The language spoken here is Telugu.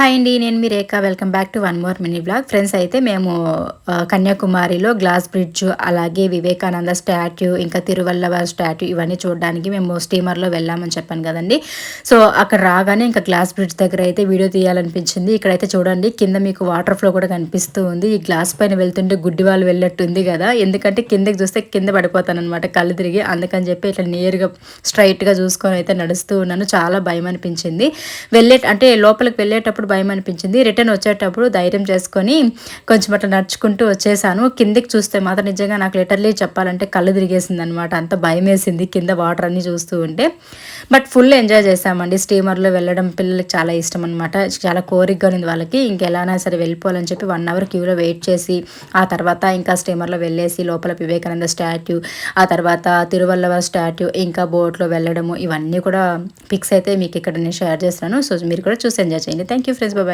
హాయ్ అండి నేను మీ Rekha. Welcome back to one more mini blog friends అయితే మేము కన్యాకుమారిలో గ్లాస్ బ్రిడ్జ్ అలాగే వివేకానంద స్టాట్యూ ఇంకా తిరువల్లవారి స్టాట్యూ ఇవన్నీ చూడడానికి మేము స్టీమర్లో వెళ్ళామని చెప్పాను కదండి. సో అక్కడ రాగానే ఇంకా గ్లాస్ బ్రిడ్జ్ దగ్గర అయితే వీడియో తీయాలనిపించింది. ఇక్కడైతే చూడండి కింద మీకు వాటర్ ఫ్లో కూడా కనిపిస్తూ ఉంది. ఈ గ్లాస్ పైన వెళ్తుంటే గుడ్డి వాళ్ళు వెళ్ళట్టుంది కదా. ఎందుకంటే కిందకి చూస్తే కింద పడిపోతాను అనమాట కళ్ళు తిరిగి. అందుకని చెప్పి ఇట్లా నియర్గా స్ట్రైట్గా చూసుకొని అయితే నడుస్తూ ఉన్నాను. చాలా భయం అనిపించింది. వెళ్ళే అంటే లోపలికి వెళ్ళేటప్పుడు భయం అనిపించింది రిటర్న్ వచ్చేటప్పుడు ధైర్యం చేసుకొని కొంచెం అట్లా నడుచుకుంటూ వచ్చేసాను. కిందికి చూస్తే మాత్రం నిజంగా నాకు లిటర్లీ చెప్పాలంటే కళ్ళు తిరిగేసింది అనమాట అంత భయం వేసింది కింద వాటర్ అన్నీ చూస్తూ ఉంటే. బట్ ఫుల్ ఎంజాయ్ చేసామండి స్టీమర్లో వెళ్ళడం పిల్లలకి చాలా ఇష్టం అనమాట చాలా కోరికగా ఉంది వాళ్ళకి. ఇంకెలానా సరే వెళ్ళిపోవాలని చెప్పి వన్ అవర్ క్యూలో వెయిట్ చేసి ఆ తర్వాత ఇంకా స్టీమర్లో వెళ్ళేసి లోపల వివేకానంద స్టాట్యూ ఆ తర్వాత తిరువల్లవ స్టాట్యూ ఇంకా బోట్లో వెళ్ళడము ఇవన్నీ కూడా పిక్స్ అయితే మీకు ఇక్కడ నేను షేర్ చేస్తున్నాను. సో మీరు కూడా చూసి ఎంజాయ్ చేయండి. Thank you friends bye